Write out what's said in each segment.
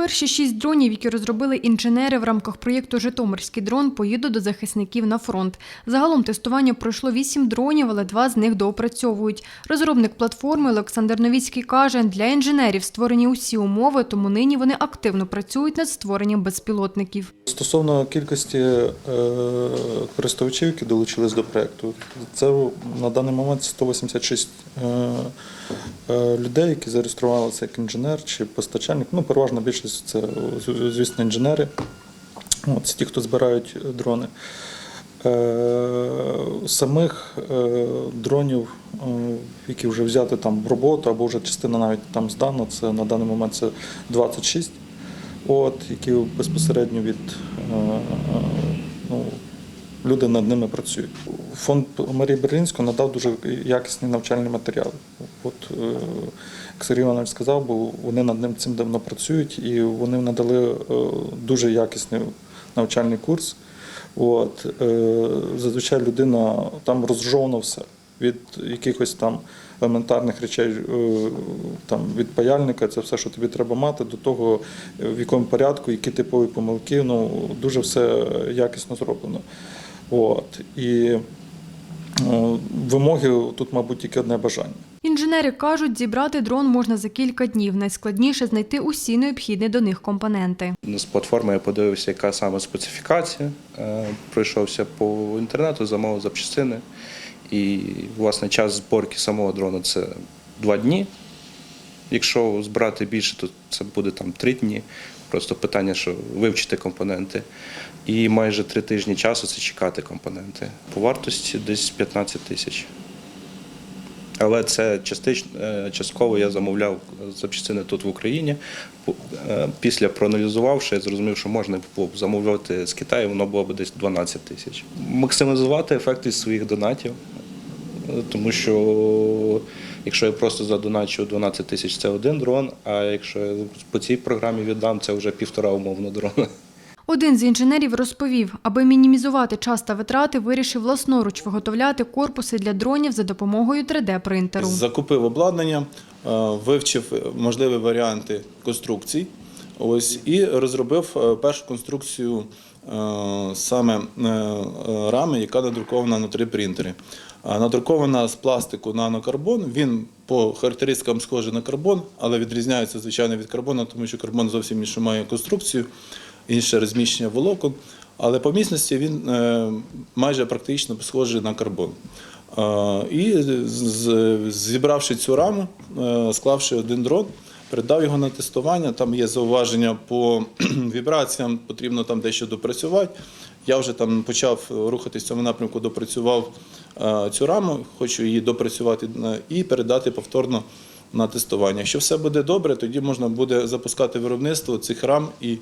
Перші шість дронів, які розробили інженери в рамках проєкту Житомирський дрон, поїдуть до захисників на фронт. Загалом тестування пройшло вісім дронів, але два з них доопрацьовують. Розробник платформи Олександр Новіцький каже, для інженерів створені усі умови, тому нині вони активно працюють над створенням безпілотників. Стосовно кількості е, користувачів, які долучились до проєкту, це на даний момент 186 е, е, людей, які зареєструвалися як інженер чи постачальник. Ну, переважна більшість це, звісно, інженери. От, це ті, хто збирають дрони. Е, Самих е, дронів, е, які вже взяти там в роботу, або вже частина навіть там здана, це на даний момент це 26 от, які безпосередньо від е, е, ну, люди над ними працюють. Фонд Марії Берлінського надав дуже якісні навчальні матеріали. От, е, як Сергій Іванович сказав, бо вони над ним цим давно працюють і вони надали е, дуже якісний навчальний курс. От, е, зазвичай людина там розжовано все від якихось там елементарних речей, там від паяльника, це все, що тобі треба мати, до того, в якому порядку, які типові помилки. Ну дуже все якісно зроблено. От і вимоги тут, мабуть, тільки одне бажання. Інженери кажуть, зібрати дрон можна за кілька днів. Найскладніше знайти усі необхідні до них компоненти. З платформи я подивився, яка саме специфікація. Е, Пройшовся по інтернету, замовив запчастини. І, власне, час зборки самого дрона це два дні. Якщо збирати більше, то це буде там три дні. Просто питання, що вивчити компоненти. І майже три тижні часу це чекати компоненти. По вартості десь 15 тисяч. Але це частично, е, частково я замовляв запчастини тут в Україні. Е, Після проаналізувавши, я зрозумів, що можна було б замовляти з Китаю, воно було б десь 12 тисяч. Максимізувати ефективність своїх донатів, е, тому що якщо я просто задоначу 12 тисяч, це один дрон, а якщо я по цій програмі віддам, це вже півтора умовно дрона. Один з інженерів розповів, аби мінімізувати час та витрати, вирішив власноруч виготовляти корпуси для дронів за допомогою 3D-принтеру. Закупив обладнання, е, вивчив можливі варіанти конструкцій. Ось і розробив е, першу конструкцію е, саме е, е, рами, яка надрукована на 3D-принтері. Надрукована з пластику нанокарбон. Він по характеристикам схожий на карбон, але відрізняється звичайно від карбону, тому що карбон зовсім іншу має конструкцію, інше розміщення волокон. Але по міцності він е, майже практично схожий на карбон. Е, І зібравши цю раму, е, склавши один дрон, передав його на тестування. Там є зауваження по вібраціям, потрібно там дещо допрацювати. Я вже там почав рухатись в цьому напрямку, допрацював цю раму, хочу її допрацювати і передати повторно на тестування. Якщо все буде добре, тоді можна буде запускати виробництво цих рам і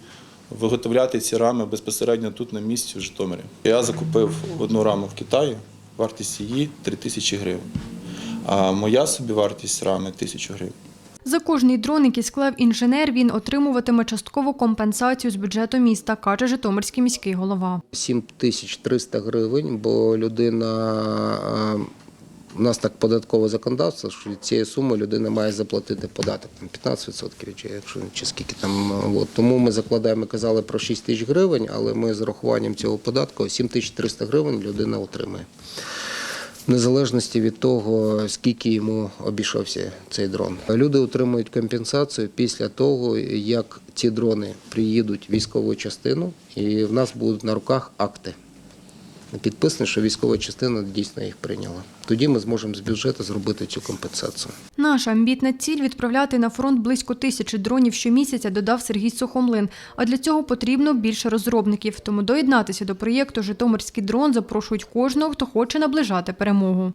виготовляти ці рами безпосередньо тут на місці в Житомирі. Я закупив одну раму в Китаї, вартість її 3 тисячі гривень. А моя собівартість рами 1000 гривень. За кожний дрон, який склав інженер, він отримуватиме часткову компенсацію з бюджету міста, каже Житомирський міський голова. 7300 гривень, бо людина. У нас так податкове законодавство, що від цієї суми людина має заплатити податок там 15% чи якщо чи скільки там. От. Тому ми закладаємо, казали про 6 тисяч гривень, але ми з урахуванням цього податку 7300 гривень людина отримає. В незалежності від того, скільки йому обійшовся цей дрон. Люди отримують компенсацію після того, як ці дрони приїдуть в військову частину, і в нас будуть на руках акти. Підписані, що військова частина дійсно їх прийняла. Тоді ми зможемо з бюджету зробити цю компенсацію. Наша амбітна ціль відправляти на фронт близько тисячі дронів щомісяця, додав Сергій Сухомлин. А для цього потрібно більше розробників. Тому доєднатися до проєкту Житомирський дрон запрошують кожного, хто хоче наближати перемогу.